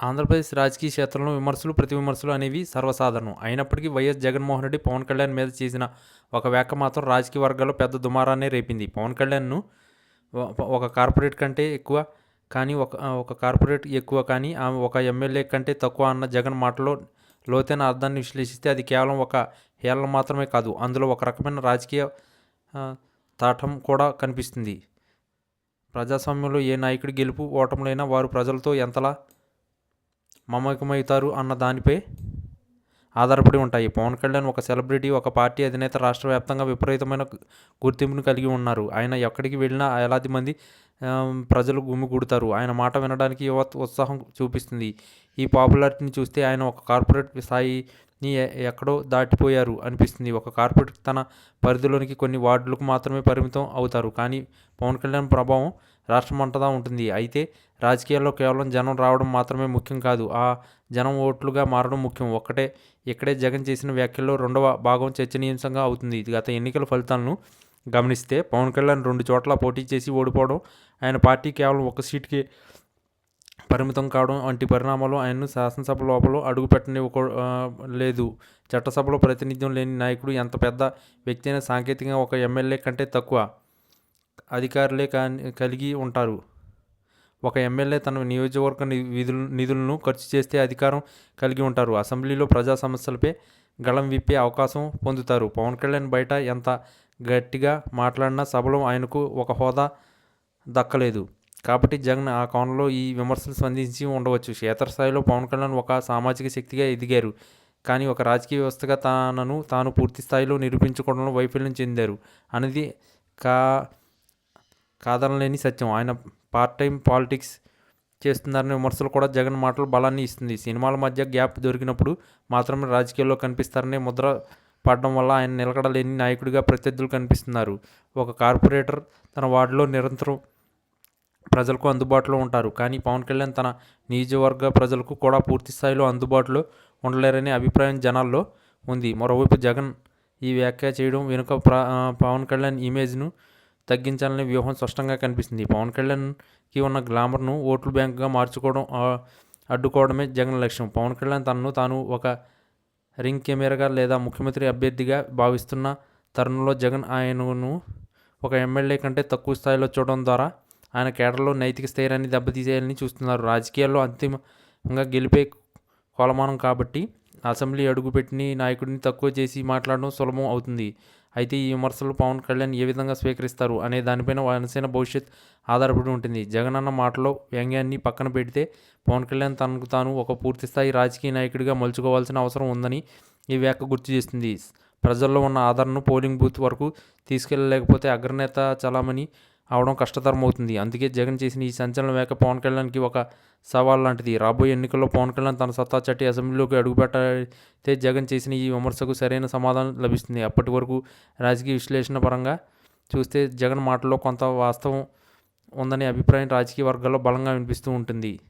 ఆంధ్రప్రదేశ్ రాజకీయ క్షేత్రంలో విమర్శలు ప్రతి విమర్శలు అనేవి సర్వసాధారణం. అయినప్పటికీ వైఎస్ జగన్మోహన్ రెడ్డి పవన్ కళ్యాణ్ మీద చేసిన ఒక వ్యాఖ్య మాత్రం రాజకీయ వర్గాల్లో పెద్ద దుమారాన్నే రేపింది. పవన్ కళ్యాణ్ను ఒక కార్పొరేట్ కంటే ఎక్కువ కానీ ఒక ఒక కార్పొరేట్ ఎక్కువ కానీ ఆమె ఒక ఎమ్మెల్యే కంటే తక్కువ అన్న జగన్ మాటలో లోతైన అర్థాన్ని విశ్లేషిస్తే అది కేవలం ఒక హేళన మాత్రమే కాదు అందులో ఒక రకమైన రాజకీయ తాటం తాఠం కూడా కనిపిస్తుంది. ప్రజాస్వామ్యంలో ఏ నాయకుడి గెలుపు ఓటములైనా వారు ప్రజలతో ఎంతలా మమకమవుతారు అన్న దానిపై ఆధారపడి ఉంటాయి. పవన్ కళ్యాణ్ ఒక సెలబ్రిటీ ఒక పార్టీ అధినేత రాష్ట్ర వ్యాప్తంగా విపరీతమైన గుర్తింపును కలిగి ఉన్నారు. ఆయన ఎక్కడికి వెళ్ళినా వేలాది మంది ప్రజలు గుమిగూడుతారు ఆయన మాట వినడానికి యువత ఉత్సాహం చూపిస్తుంది. ఈ పాపులారిటీని చూస్తే ఆయన ఒక కార్పొరేట్ స్థాయిని ఎక్కడో దాటిపోయారు అనిపిస్తుంది. ఒక కార్పొరేట్ తన పరిధిలోనికి కొన్ని వార్డులకు మాత్రమే పరిమితం అవుతారు. కానీ పవన్ కళ్యాణ్ ప్రభావం రాష్ట్రమంతటా ఉంటుంది. అయితే రాజకీయాల్లో కేవలం జనం రావడం మాత్రమే ముఖ్యం కాదు ఆ జనం ఓట్లుగా మారడం ముఖ్యం. ఒక్కటే ఇక్కడే జగన్ చేసిన వ్యాఖ్యల్లో రెండవ భాగం చర్చనీయాంశంగా అవుతుంది. ఇది గత ఎన్నికల ఫలితాలను గమనిస్తే పవన్ కళ్యాణ్ రెండు చోట్ల పోటీ చేసి ఓడిపోవడం ఆయన పార్టీ కేవలం ఒక సీట్కి పరిమితం కావడం వంటి పరిణామాలు ఆయన్ను శాసనసభ లోపల అడుగుపెట్టని లేదు. చట్టసభలో ప్రాతినిధ్యం లేని నాయకుడు ఎంత పెద్ద వ్యక్తి అయినా సాంకేతికంగా ఒక ఎమ్మెల్యే కంటే తక్కువ అధికారులే కాని కలిగి ఉంటారు. ఒక ఎమ్మెల్యే తన నియోజకవర్గ విధులు నిధులను ఖర్చు చేస్తే అధికారం కలిగి ఉంటారు. అసెంబ్లీలో ప్రజా సమస్యలపై గళం విప్పే అవకాశం పొందుతారు. పవన్ కళ్యాణ్ బయట ఎంత గట్టిగా మాట్లాడినా సభలో ఆయనకు ఒక హోదా దక్కలేదు. కాబట్టి జగన్ ఆ కోణంలో ఈ విమర్శలు స్పందించి ఉండవచ్చు. క్షేత్రస్థాయిలో పవన్ కళ్యాణ్ ఒక సామాజిక శక్తిగా ఎదిగారు. కానీ ఒక రాజకీయ వ్యవస్థగా తనను తాను పూర్తి స్థాయిలో నిరూపించుకోవడంలో వైఫల్యం చెందారు. అనేది కా కాదనలేని సత్యం. ఆయన పార్ట్ టైం పాలిటిక్స్ చేస్తున్నారనే విమర్శలు కూడా జగన్ మాటలు బలాన్ని ఇస్తుంది. సినిమాల మధ్య గ్యాప్ దొరికినప్పుడు మాత్రమే రాజకీయాల్లో కనిపిస్తారనే ముద్ర పడడం వల్ల ఆయన నిలకడలేని నాయకుడిగా ప్రత్యర్థులు కనిపిస్తున్నారు. ఒక కార్పొరేటర్ తన వార్డులో నిరంతరం ప్రజలకు అందుబాటులో ఉంటారు. కానీ పవన్ కళ్యాణ్ తన నియోజకవర్గ ప్రజలకు కూడా పూర్తి స్థాయిలో అందుబాటులో ఉండలేరనే అభిప్రాయం జనాల్లో ఉంది. మరోవైపు జగన్ ఈ వ్యాఖ్య చేయడం వెనుక ప్ర పవన్ కళ్యాణ్ ఇమేజ్ను తగ్గించాలనే వ్యూహం స్పష్టంగా కనిపిస్తుంది. పవన్ కళ్యాణ్కి ఉన్న గ్లామర్ను ఓట్లు బ్యాంకుగా మార్చుకోవడం అడ్డుకోవడమే జగన్ లక్ష్యం. పవన్ కళ్యాణ్ తనను తాను ఒక రింగ్ కెమెరాగా లేదా ముఖ్యమంత్రి అభ్యర్థిగా భావిస్తున్న తరుణంలో జగన్ ఆయనను ఒక ఎమ్మెల్యే కంటే తక్కువ స్థాయిలో చూడడం ద్వారా ఆయన కేడర్లో నైతిక స్థైర్యాన్ని దెబ్బతీసేయాలని చూస్తున్నారు. రాజకీయాల్లో అంతిమంగా గెలిపే కొలమానం కాబట్టి అసెంబ్లీ అడుగుపెట్టిన నాయకుడిని తక్కువ చేసి మాట్లాడడం సులభం అవుతుంది. అయితే ఈ విమర్శలు పవన్ కళ్యాణ్ ఏ విధంగా స్వీకరిస్తారు అనే దానిపైన జనసేన భవిష్యత్ ఆధారపడి ఉంటుంది. జగన్ అన్న మాటలో వ్యంగ్యాన్ని పక్కన పెడితే పవన్ కళ్యాణ్ తనకు తాను ఒక పూర్తిస్థాయి రాజకీయ నాయకుడిగా మలుచుకోవాల్సిన అవసరం ఉందని ఈ వ్యాఖ్య గుర్తు చేస్తుంది ప్రజల్లో ఉన్న ఆదరణను పోలింగ్ బూత్ వరకు తీసుకెళ్ళలేకపోతే అగ్రనేత చలామణి అవడం కష్టతరం అవుతుంది అందుకే జగన్ చేసిన ఈ సంచలన వేక పవన్ కళ్యాణ్కి ఒక సవాల్ లాంటిది. రాబోయే ఎన్నికల్లో పవన్ కళ్యాణ్ తన సత్తా చట్టి అసెంబ్లీలోకి అడుగుపెట్టే జగన్ చేసిన ఈ విమర్శకు సరైన సమాధానం లభిస్తుంది. అప్పటి వరకు రాజకీయ విశ్లేషణ పరంగా చూస్తే జగన్ మాటల్లో కొంత వాస్తవం ఉందనే అభిప్రాయం రాజకీయ వర్గాల్లో బలంగా వినిపిస్తూ ఉంటుంది.